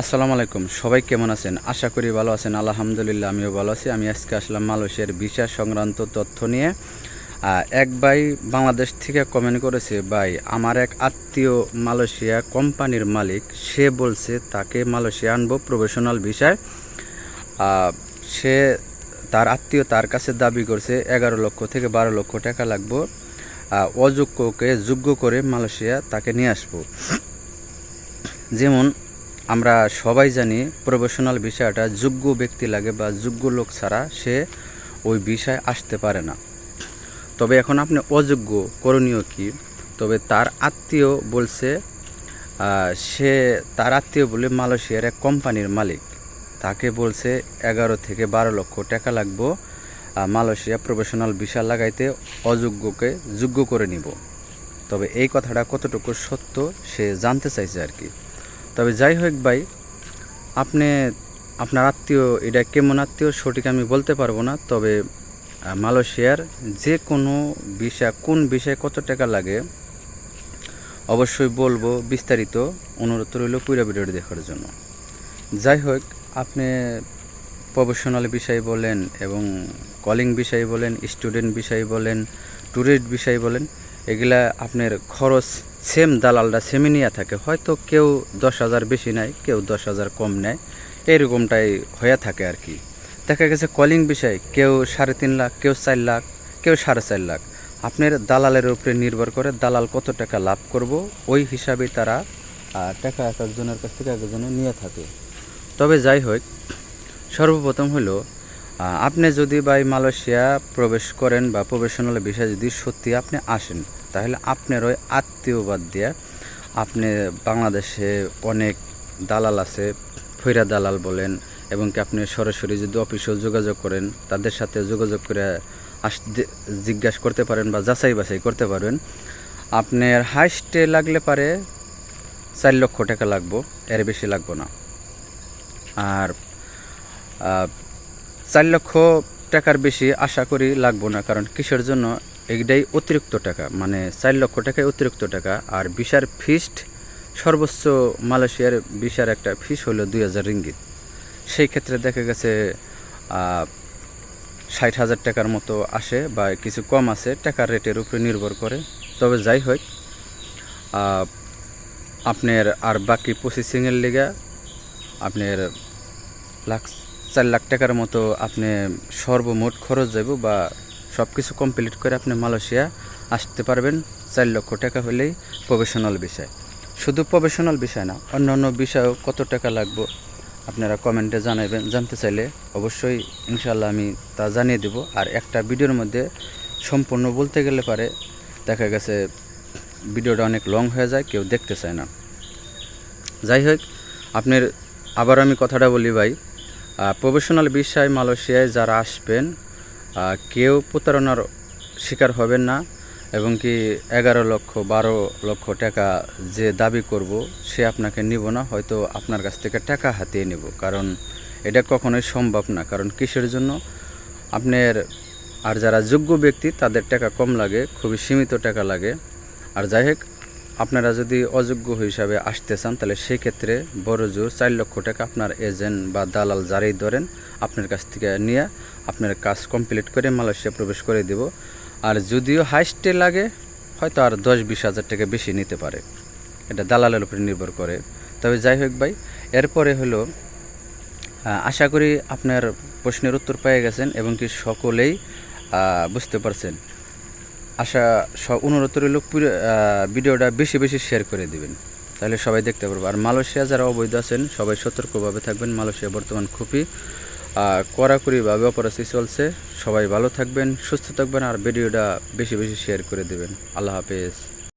আসসালামু আলাইকুম, সবাই কেমন আছেন? আশা করি ভালো আছেন, আলহামদুলিল্লাহ আমিও ভালো আছি। আমি আজকে আসলাম মালয়েশিয়ার ভিসা সংক্রান্ত তথ্য নিয়ে। এক ভাই বাংলাদেশ থেকে কমেন্ট করেছে, ভাই, আমার এক আত্মীয় মালয়েশিয়া কোম্পানির মালিক, সে বলছে তাকে মালয়েশিয়া আনব প্রফেশনাল ভিসায়। সে তার আত্মীয় তার কাছে দাবি করছে, এগারো লক্ষ থেকে বারো লক্ষ টাকা লাগবো অযোগ্যকে যোগ্য করে মালয়েশিয়া তাকে নিয়ে আসব। যেমন আমরা সবাই জানি প্রফেশনাল বিষয়টা যোগ্য ব্যক্তি লাগে বা যোগ্য লোক ছাড়া সে ওই বিষয় আসতে পারে না। তবে এখন আপনি অযোগ্য, করণীয় কি? তবে তার আত্মীয় বলছে সে তার আত্মীয় বলে মালয়েশিয়ার এক কোম্পানির মালিক। তাকে বলছে, এগারো থেকে বারো লক্ষ টাকা লাগবো মালয়েশিয়া প্রফেশনাল ভিসা লাগাইতে অযোগ্যকে যোগ্য করে নিব। তবে এই কথাটা কতটুকু সত্য সে জানতে চাইছে আর কি। তবে যাই হোক ভাই, আপনি, আপনার আত্মীয়, এটা কেমন আত্মীয় সঠিক আমি বলতে পারব না, তবে মালয়েশিয়ার যে কোনো বিষয়, কোন বিষয়ে কত টাকা লাগে, অবশ্যই বলব বিস্তারিত অনুরোধ রইল পুরো ভিডিওটি দেখার জন্য। যাই হোক, আপনি প্রফেশনাল বিষয় বলেন এবং কলিং বিষয় বলেন স্টুডেন্ট বিষয় বলেন ট্যুরিস্ট বিষয় বলেন এগুলা আপনার খরচ সেম দালালটা সেমই নিয়ে থাকে। হয়তো কেউ দশ হাজার বেশি নেয়, কেউ দশ হাজার কম নেয়। এরকমটাই হয়ে থাকে আর কি। দেখা গেছে কলিং বিষয় কেউ সাড়ে তিন লাখ, কেউ চার লাখ, কেউ সাড়ে চার লাখ। আপনার দালালের উপরে নির্ভর করে দালাল কত টাকা লাভ করব, ওই হিসাবে তারা টাকা এক একজনের কাছ থেকে একজনে নিয়ে থাকে। তবে যাই হোক, সর্বপ্রথম হলো আপনি যদি ভাই মালয়েশিয়া প্রবেশ করেন বা প্রফেশনাল বিষয় যদি সত্যি আপনি আসেন, তাহলে আপনার ওই আত্মীয়বাদ দিয়ে আপনি বাংলাদেশে অনেক দালাল আছে ফৈরা দালাল বলেন, এবং কি আপনি সরাসরি যদি অফিসেও যোগাযোগ করেন, তাদের সাথে যোগাযোগ করে আস জিজ্ঞাসা করতে পারেন বা যাচাই বাছাই করতে পারবেন আপনার হাইস্টে লাগলে পারে চার লক্ষ টাকা লাগবো, এর বেশি লাগবো না। আর চার লক্ষ টাকার বেশি আশা করি লাগবো না, কারণ কিসের জন্য? এইটাই অতিরিক্ত টাকা মানে চার লক্ষ টাকায় অতিরিক্ত টাকা, আর বিশার ফিস্ট সর্বোচ্চ মালয়েশিয়ার বিশার একটা ফিস হলো দুই হাজার রিঙ্গিত। সেই ক্ষেত্রে দেখা গেছে ষাট হাজার টাকার মতো আসে বা কিছু কম আছে, টাকার রেটের উপরে নির্ভর করে। তবে যাই হোক আপনার আর বাকি প্রসেসিংয়ের লেগে আপনার লাখ চার লাখ টাকার মতো আপনি সর্বমোট খরচ যাব বা সব কিছু কমপ্লিট করে আপনি মালয়েশিয়া আসতে পারবেন চার লক্ষ টাকা হলেই প্রফেশনাল বিষয়। শুধু প্রফেশনাল বিষয় না, অন্য অন্য বিষয়েও কত টাকা লাগবে আপনারা কমেন্টে জানাবেন জানতে চাইলে অবশ্যই ইনশাল্লাহ আমি তা জানিয়ে দেব। আর একটা ভিডিওর মধ্যে সম্পূর্ণ বলতে গেলে পারে, দেখা গেছে ভিডিওটা অনেক লং হয়ে যায়, কেউ দেখতে চায় না। যাই হোক, আপনার আবার আমি কথাটা বলি ভাই প্রফেশনাল বিষয় মালয়েশিয়ায় যারা আসবেন কেউ প্রতারণার শিকার হবেন না এবং কি এগারো লক্ষ, বারো লক্ষ টাকা যে দাবি করব সে আপনাকে নিব না, হয়তো আপনার কাছ থেকে টাকা হাতিয়ে নেব। কারণ এটা কখনোই সম্ভব না। কারণ কিসের জন্য? আপনার আর যারা যোগ্য ব্যক্তি, তাদের টাকা কম লাগে, খুবই সীমিত টাকা লাগে। আর যাই হোক আপনারা যদি অযোগ্য হিসাবে আসতে চান, তাহলে সেই ক্ষেত্রে বড় জোর চার লক্ষ টাকা আপনার এজেন্ট বা দালাল যারাই ধরেন আপনার কাছ থেকে নিয়ে আপনার কাজ কমপ্লিট করে মালয়েশিয়া প্রবেশ করে দেব। আর যদিও হাইস্টে লাগে, হয়তো আর দশ বিশ হাজার টাকা বেশি নিতে পারে। এটা দালালের উপরে নির্ভর করে। তবে যাই হোক ভাই, এরপরে হলো আশা করি আপনার প্রশ্নের উত্তর পেয়ে গেছেন এবং কি সকলেই বুঝতে পারছেন। আশা অনুরোধ রইল ভিডিওটা বেশি বেশি শেয়ার করে দিবেন। তাহলে সবাই দেখতে পারব। আর মালয়েশিয়া যারা অবৈধ আছেন, সবাই সতর্কভাবে থাকবেন। মালয়েশিয়া বর্তমান খুবই কড়াকড়িভাবে অপরাধী চলছে। সবাই ভালো থাকবেন, সুস্থ থাকবেন, আর ভিডিওটা বেশি বেশি শেয়ার করে দেবেন। আল্লাহ হাফেজ।